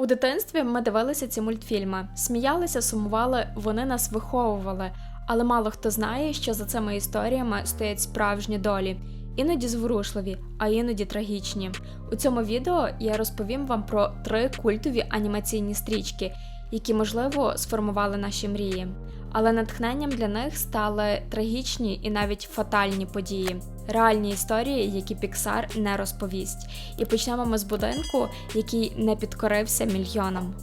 У дитинстві ми дивилися ці мультфільми, сміялися, сумували, вони нас виховували. Але мало хто знає, що за цими історіями стоять справжні долі, іноді зворушливі, а іноді трагічні. У цьому відео я розповім вам про три культові анімаційні стрічки, які, можливо, сформували наші мрії. Але натхненням для них стали трагічні і навіть фатальні події, реальні історії, які Піксар не розповість. І почнемо ми з будинку, який не підкорився мільйонам.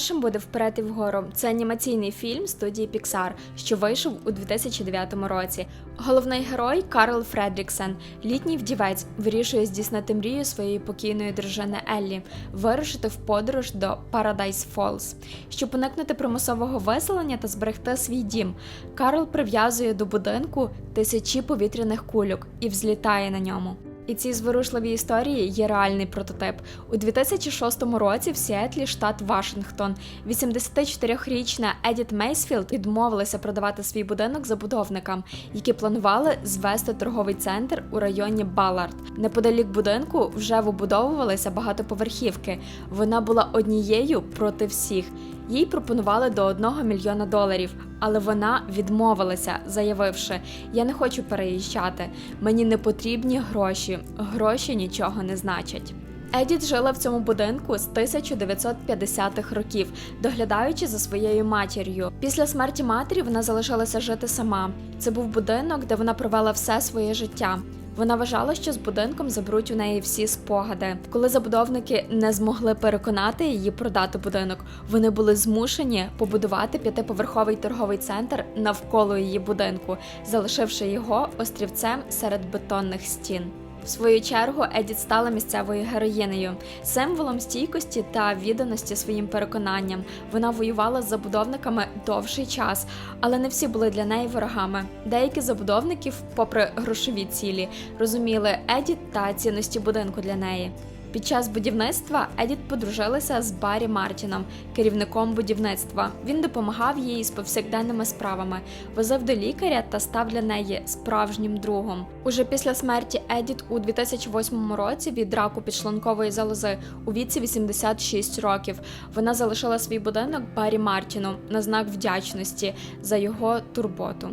Першим буде вперед і вгору. Це анімаційний фільм студії Pixar, що вийшов у 2009 році. Головний герой Карл Фредріксен, літній вдівець, вирішує здійснити мрію своєї покійної дружини Еллі, вирушити в подорож до Paradise Falls. Щоб уникнути примусового виселення та зберегти свій дім. Карл прив'язує до будинку тисячі повітряних кульок і взлітає на ньому. І ці зворушливі історії є реальний прототип. У 2006 році в Сіетлі, штат Вашингтон, 84-річна Едіт Мейсфілд відмовилася продавати свій будинок забудовникам, які планували звести торговий центр у районі Балард. Неподалік будинку вже вибудовувалися багатоповерхівки. Вона була однією проти всіх. Їй пропонували до 1 мільйона доларів, але вона відмовилася, заявивши: Я не хочу переїжджати. Мені не потрібні гроші. Гроші нічого не значать. Едіт жила в цьому будинку з 1950-х років, доглядаючи за своєю матір'ю. Після смерті матері вона залишилася жити сама. Це був будинок, де вона провела все своє життя. Вона вважала, що з будинком заберуть у неї всі спогади. Коли забудовники не змогли переконати її продати будинок, вони були змушені побудувати п'ятиповерховий торговий центр навколо її будинку, залишивши його острівцем серед бетонних стін. В свою чергу Едіт стала місцевою героїнею, символом стійкості та відданості своїм переконанням. Вона воювала з забудовниками довший час, але не всі були для неї ворогами. Деякі забудовників, попри грошові цілі, розуміли Едіт та цінності будинку для неї. Під час будівництва Едіт подружилася з Баррі Мартіном, керівником будівництва. Він допомагав їй з повсякденними справами, возив до лікаря та став для неї справжнім другом. Уже після смерті Едіт у 2008 році від раку підшлункової залози у віці 86 років. Вона залишила свій будинок Баррі Мартіну на знак вдячності за його турботу.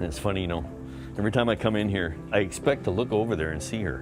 It's funny, you know, every time I come in here, I expect to look over there and see her.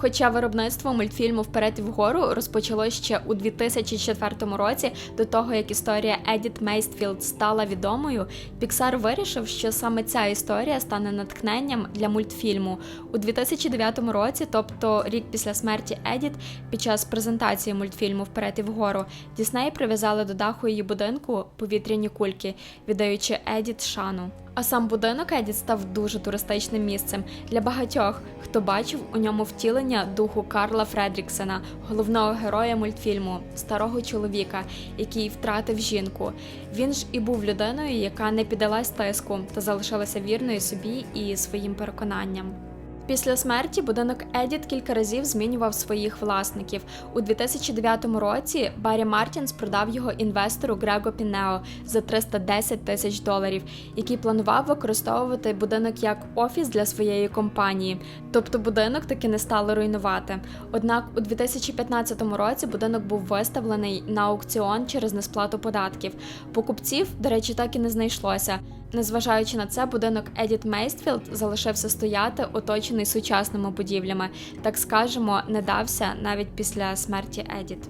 Хоча виробництво мультфільму Вперед і вгору розпочалось ще у 2004 році, до того як історія Едіт Мейстфілд стала відомою, Pixar вирішив, що саме ця історія стане натхненням для мультфільму. У 2009 році, тобто рік після смерті Едіт, під час презентації мультфільму Вперед і вгору, Дісней прив'язали до даху її будинку повітряні кульки, віддаючи Едіт шану. А сам будинок Едіт став дуже туристичним місцем для багатьох, хто бачив у ньому втілення духу Карла Фредріксена, головного героя мультфільму, старого чоловіка, який втратив жінку. Він ж і був людиною, яка не піддалась тиску та залишилася вірною собі і своїм переконанням. Після смерті будинок Едіт кілька разів змінював своїх власників. У 2009 році Баррі Мартінс продав його інвестору Грего Пінео за 310 тисяч доларів, який планував використовувати будинок як офіс для своєї компанії. Тобто будинок таки не стали руйнувати. Однак у 2015 році будинок був виставлений на аукціон через несплату податків. Покупців, до речі, так і не знайшлося. Незважаючи на це, будинок Едіт Мейстфілд залишився стояти, оточений сучасними будівлями, так скажемо, не дався навіть після смерті Едіт.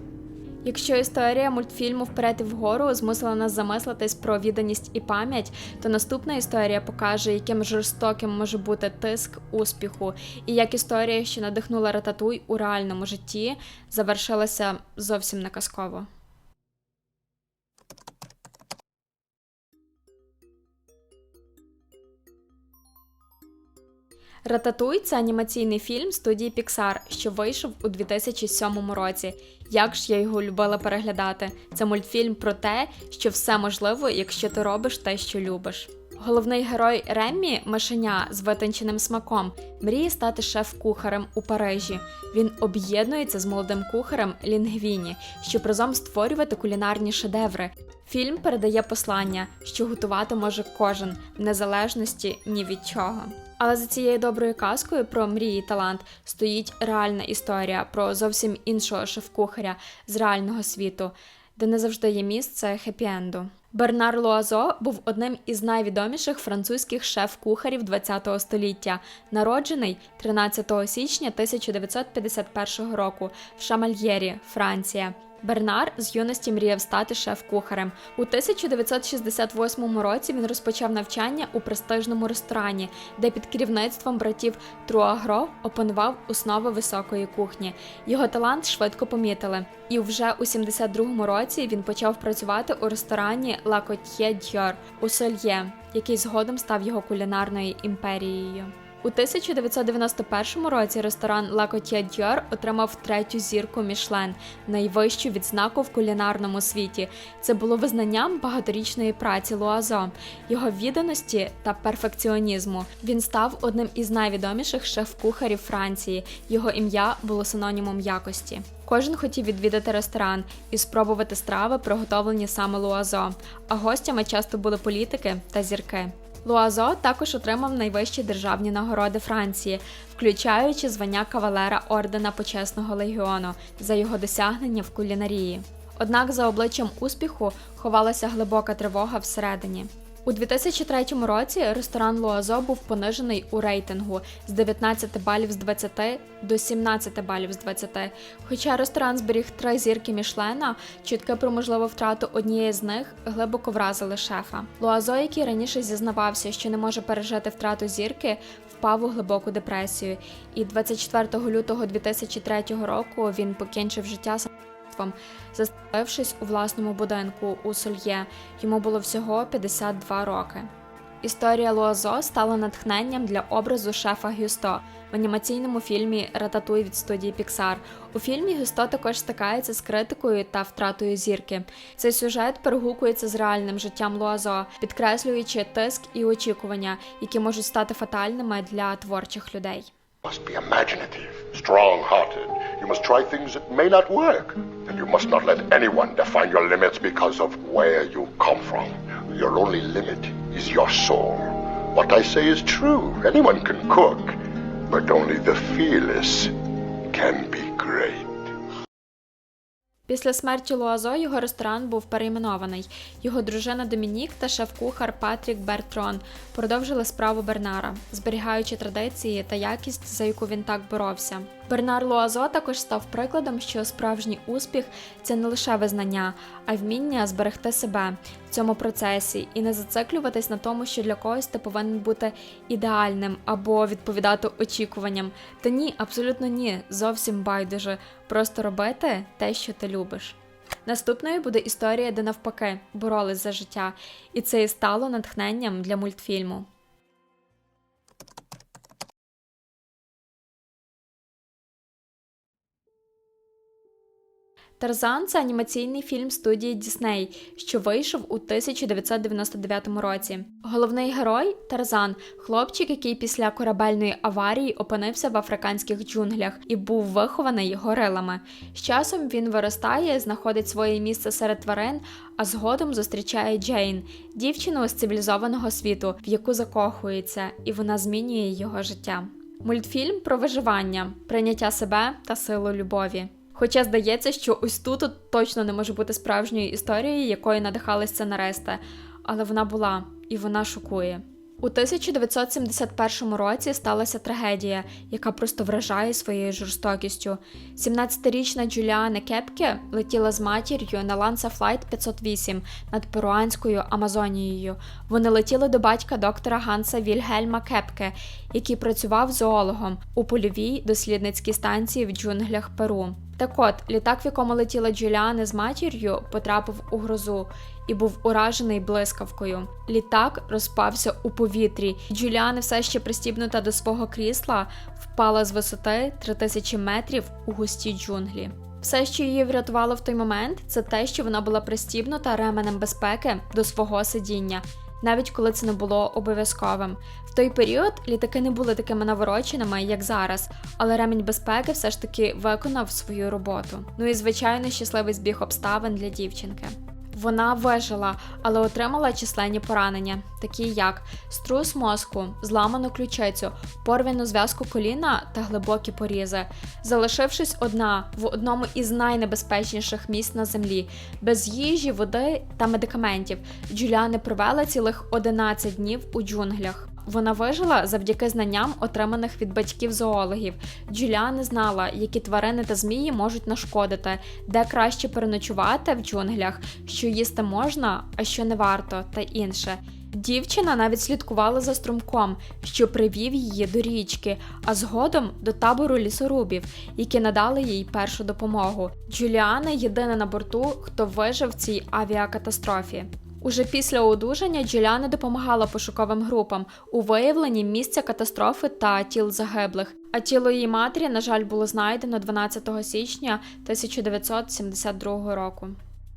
Якщо історія мультфільму Вперед і вгору змусила нас замислитись про відданість і пам'ять, то наступна історія покаже, яким жорстоким може бути тиск успіху, і як історія, що надихнула рататуй у реальному житті, завершилася зовсім не казково. Рататуй це анімаційний фільм студії Pixar, що вийшов у 2007 році. Як ж я його любила переглядати? Це мультфільм про те, що все можливо, якщо ти робиш те, що любиш. Головний герой Реммі, мишеня з витонченим смаком, мріє стати шеф-кухарем у Парижі. Він об'єднується з молодим кухарем Лінгвіні, щоб разом створювати кулінарні шедеври. Фільм передає послання, що готувати може кожен, в незалежності ні від чого. Але за цією доброю казкою про мрії талант стоїть реальна історія про зовсім іншого шеф-кухаря з реального світу, де не завжди є місце хеппі-енду. Бернар Луазо був одним із найвідоміших французьких шеф-кухарів ХХ століття, народжений 13 січня 1951 року в Шамальєрі, Франція. Бернар з юності мріяв стати шеф-кухарем. У 1968 році він розпочав навчання у престижному ресторані, де під керівництвом братів Труагро опанував основи високої кухні. Його талант швидко помітили, і вже у 72-му році він почав працювати у ресторані La Côte d'Or у Сольє, який згодом став його кулінарною імперією. У 1991 році ресторан La Côte d'Or отримав третю зірку Мішлен, найвищу відзнаку в кулінарному світі. Це було визнанням багаторічної праці Луазо, його відданості та перфекціонізму. Він став одним із найвідоміших шеф-кухарів Франції. Його ім'я було синонімом якості. Кожен хотів відвідати ресторан і спробувати страви, приготовлені саме Луазо, а гостями часто були політики та зірки. Луазо також отримав найвищі державні нагороди Франції, включаючи звання кавалера ордена почесного легіону за його досягнення в кулінарії. Однак за обличчям успіху ховалася глибока тривога всередині. У 2003 році ресторан Луазо був понижений у рейтингу з 19 балів з 20 до 17 балів з 20. Хоча ресторан зберіг три зірки Мішлена, чутки про можливу втрату однієї з них глибоко вразили шефа. Луазо, який раніше зізнавався, що не може пережити втрату зірки, впав у глибоку депресію. І 24 лютого 2003 року він покінчив життя самогубством, заставившись у власному будинку у Сольє. Йому було всього 52 роки. Історія Луазо стала натхненням для образу шефа Гюсто в анімаційному фільмі Рататуй від студії Pixar. У фільмі Гюсто також стикається з критикою та втратою зірки. Цей сюжет перегукується з реальним життям Луазо, підкреслюючи тиск і очікування, які можуть стати фатальними для творчих людей. must be imaginative, strong hearted. You must try things that may not work. And you must not let anyone define your limits because of where you come from. Your only limit is your soul. What I say is true. Anyone can cook, but only the fearless can be great. Після смерті Луазо його ресторан був перейменований. Його дружина Домінік та шеф-кухар Патрік Бертрон продовжили справу Бернара, зберігаючи традиції та якість, за яку він так боровся. Бернар Луазо також став прикладом, що справжній успіх це не лише визнання, а вміння зберегти себе в цьому процесі і не зациклюватись на тому, що для когось ти повинен бути ідеальним або відповідати очікуванням. Та ні, абсолютно ні, зовсім байдуже. Просто робити те, що ти любиш. Наступною буде історія, де навпаки боролись за життя, і це і стало натхненням для мультфільму. Тарзан це анімаційний фільм студії Дісней, що вийшов у 1999 році. Головний герой Тарзан хлопчик, який після корабельної аварії опинився в африканських джунглях і був вихований горилами. З часом він виростає, знаходить своє місце серед тварин, а згодом зустрічає Джейн, дівчину з цивілізованого світу, в яку закохується, і вона змінює його життя. Мультфільм про виживання, прийняття себе та силу любові. Хоча здається, що ось тут от точно не може бути справжньою історією, якою надихались сценаристи, але вона була і вона шокує. У 1971 році сталася трагедія, яка просто вражає своєю жорстокістю. 17-річна Джуліана Кепке летіла з матір'ю на Ланса Флайт 508 над перуанською Амазонією. Вони летіли до батька доктора Ганса Вільгельма Кепке, який працював зоологом у польовій дослідницькій станції в джунглях Перу. Так от, літак, в якому летіла Джуліана з матір'ю, потрапив у грозу і був уражений блискавкою. Літак розпався у повітрі. Джуліана, все ще пристібнута до свого крісла, впала з висоти 3000 метрів у густі джунглі. Все, що її врятувало в той момент, це те, що вона була пристібнута ременем безпеки до свого сидіння. Навіть коли це не було обов'язковим. В той період літаки не були такими навороченими, як зараз, але ремінь безпеки все ж таки виконав свою роботу. Ну і звичайно, щасливий збіг обставин для дівчинки. Вона вижила, але отримала численні поранення, такі як струс мозку, зламану ключицю, порвану зв'язку коліна та глибокі порізи, залишившись одна в одному із найнебезпечніших місць на землі, без їжі, води та медикаментів. Джуліани провела цілих 11 днів у джунглях. Вона вижила завдяки знанням, отриманих від батьків зоологів. Джуліана знала, які тварини та змії можуть нашкодити, де краще переночувати в джунглях, що їсти можна, а що не варто, та інше. Дівчина навіть слідкувала за струмком, що привів її до річки, а згодом до табору лісорубів, які надали їй першу допомогу. Джуліана єдина на борту, хто вижив в цій авіакатастрофі. Уже після одужання Джуліана допомагала пошуковим групам у виявленні місця катастрофи та тіл загиблих. А тіло її матері, на жаль, було знайдено 12 січня 1972 року.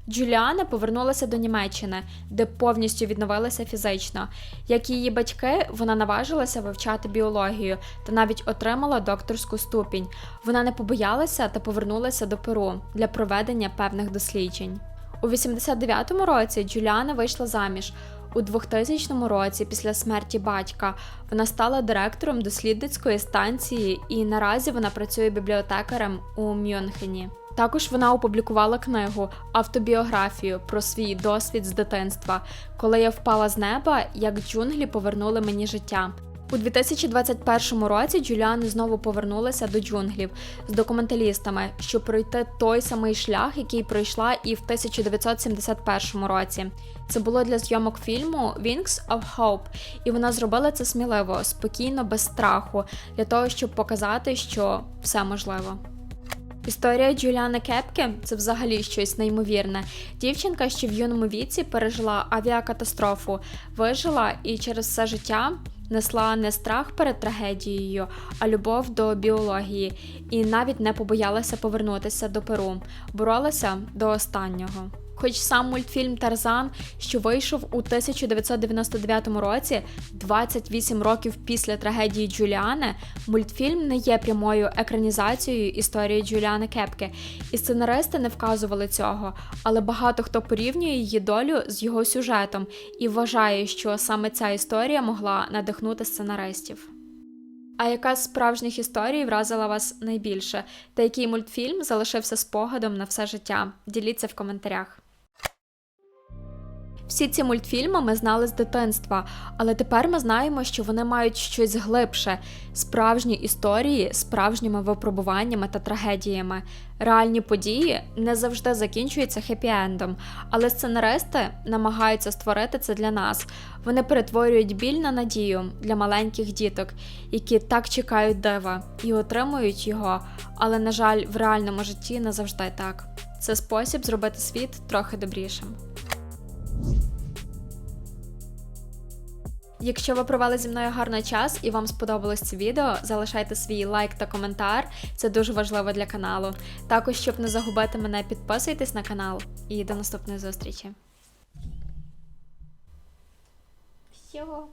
Джуліана повернулася до Німеччини, де повністю відновилася фізично. Як і її батьки, вона наважилася вивчати біологію та навіть отримала докторську ступінь. Вона не побоялася та повернулася до Перу для проведення певних досліджень. У 89-му році Джуліана вийшла заміж. У 2000 році, після смерті батька, вона стала директором дослідницької станції і наразі вона працює бібліотекарем у Мюнхені. Також вона опублікувала книгу автобіографію про свій досвід з дитинства, коли я впала з неба, як джунглі повернули мені життя. У 2021 році Джуліана знову повернулася до джунглів з документалістами, щоб пройти той самий шлях, який пройшла і в 1971 році. Це було для зйомок фільму Wings of Hope, і вона зробила це сміливо, спокійно, без страху, для того, щоб показати, що все можливо. Історія Джуліани Кепки це взагалі щось неймовірне. Дівчинка, що в юному віці пережила авіакатастрофу, вижила і через все життя несла не страх перед трагедією, а любов до біології, і навіть не побоялася повернутися до Перу, боролася до останнього. Хоч сам мультфільм Тарзан, що вийшов у 1999 році, 28 років після трагедії Джуліани, мультфільм не є прямою екранізацією історії Джуліани Кепки, і сценаристи не вказували цього, але багато хто порівнює її долю з його сюжетом і вважає, що саме ця історія могла надихнути сценаристів. А яка з справжніх історій вразила вас найбільше? Та який мультфільм залишився спогадом на все життя? Діліться в коментарях. Всі ці мультфільми ми знали з дитинства, але тепер ми знаємо, що вони мають щось глибше, справжні історії, справжніми випробуваннями та трагедіями. Реальні події не завжди закінчуються хеппі-ендом, але сценаристи намагаються створити це для нас. Вони перетворюють біль на надію для маленьких діток, які так чекають дива і отримують його, але, на жаль, в реальному житті не завжди так. Це спосіб зробити світ трохи добрішим. Якщо ви провели зі мною гарний час і вам сподобалось це відео, залишайте свій лайк та коментар. Це дуже важливо для каналу. Також, щоб не загубити мене, підписуйтесь на канал і до наступної зустрічі. Всього.